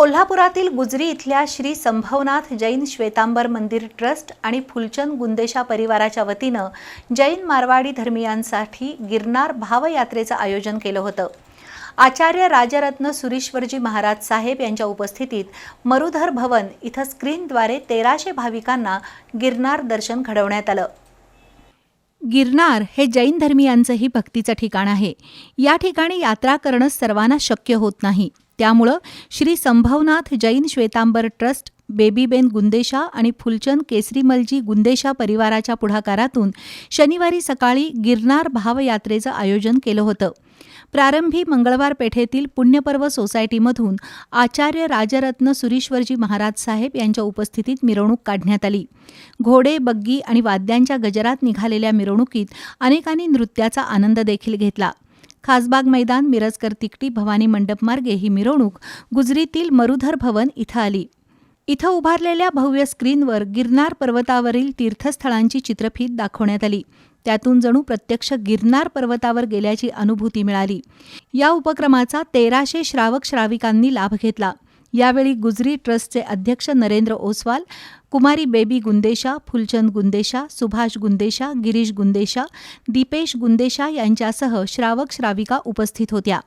कोल्हापुरातील गुजरी इथल्या श्री संभवनाथ जैन श्वेतांबर मंदिर ट्रस्ट आणि फुलचंद गुंदेशा परिवाराच्या वतीनं जैन मारवाडी धर्मियांसाठी गिरनार भावयात्रेचं आयोजन केलं होतं. आचार्य राजरत्न सुरीश्वरजी महाराज साहेब यांच्या उपस्थितीत मरुधर भवन इथं स्क्रीनद्वारे तेराशे भाविकांना गिरनार दर्शन घडवण्यात आलं. गिरनार हे जैन धर्मियांचंही भक्तीचं ठिकाण आहे. या ठिकाणी यात्रा करणं सर्वांना शक्य होत नाही. त्यामुळं श्री संभवनाथ जैन श्वेतांबर ट्रस्ट बेबीबेन गुंदेशा आणि फुलचंद केसरीमलजी गुंदेशा परिवाराच्या पुढाकारातून शनिवारी सकाळी गिरनार भावयात्रेचं आयोजन केलं होतं. प्रारंभी मंगळवार पेठेतील पुण्यपर्व सोसायटीमधून आचार्य राजरत्न सुरीश्वरजी महाराज साहेब यांच्या उपस्थितीत मिरवणूक काढण्यात आली. घोडे बग्गी आणि वाद्यांच्या गजरात निघालेल्या मिरवणुकीत अनेकांनी नृत्याचा आनंद देखील घेतला. खासबाग मैदान मिरजकर तिकटी भवानी मंडप मार्गे ही मिरवणूक गुजरीतील मरुधर भवन इथं आली. इथं उभारलेल्या भव्य स्क्रीनवर गिरनार पर्वतावरील तीर्थस्थळांची चित्रफीत दाखवण्यात आली. त्यातून जणू प्रत्यक्ष गिरनार पर्वतावर गेल्याची अनुभूती मिळाली. या उपक्रमाचा तेराशे श्रावक श्राविकांनी लाभ घेतला. यावेळी गुजरी ट्रस्टचे अध्यक्ष नरेंद्र ओसवाल कुमारी बेबी गुंदेशा फुलचंद गुंदेशा सुभाष गुंदेशा गिरीश गुंदेशा दीपेश गुंदेशा यांच्यासह श्रावक श्राविका उपस्थित होत्या.